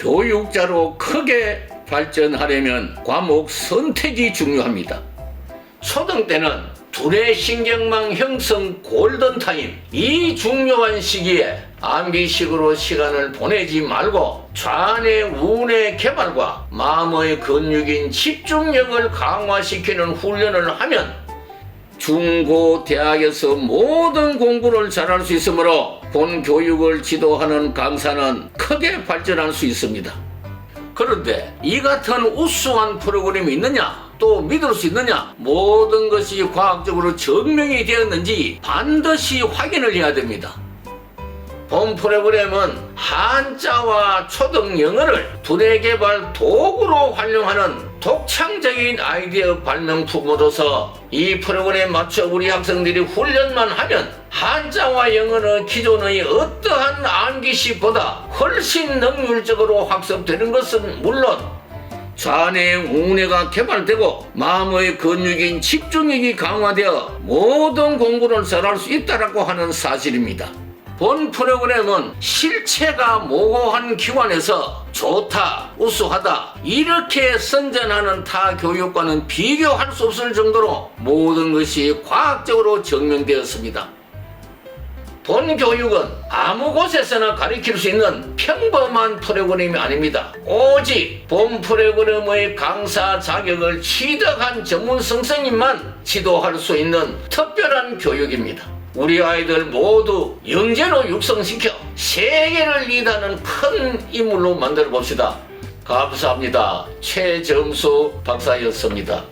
교육자로 크게 발전하려면 과목 선택이 중요합니다. 초등 때는 둘의 신경망 형성 골든타임 이 중요한 시기에 암기식으로 시간을 보내지 말고 좌뇌 우뇌 개발과 마음의 근육인 집중력을 강화시키는 훈련을 하면 중고 대학에서 모든 공부를 잘할 수 있으므로 본 교육을 지도하는 강사는 크게 발전할 수 있습니다. 그런데 이 같은 우수한 프로그램이 있느냐? 또 믿을 수 있느냐? 모든 것이 과학적으로 증명이 되었는지 반드시 확인을 해야 됩니다. 본 프로그램은 한자와 초등 영어를 두뇌 개발 도구로 활용하는 독창적인 아이디어 발명품으로서 이 프로그램에 맞춰 우리 학생들이 훈련만 하면 한자와 영어는 기존의 어떠한 암기식보다 훨씬 능률적으로 학습되는 것은 물론 좌뇌 우뇌가 개발되고 마음의 근육인 집중력이 강화되어 모든 공부를 잘할 수 있다라고 하는 사실입니다. 본 프로그램은 실체가 모호한 기관에서 좋다, 우수하다 이렇게 선전하는 타 교육과는 비교할 수 없을 정도로 모든 것이 과학적으로 증명되었습니다. 본 교육은 아무 곳에서나 가르칠 수 있는 평범한 프로그램이 아닙니다. 오직 본 프로그램의 강사 자격을 취득한 전문 선생님만 지도할 수 있는 특별한 교육입니다. 우리 아이들 모두 영재로 육성시켜 세계를 리드하는 큰 인물로 만들어 봅시다. 감사합니다. 최정수 박사였습니다.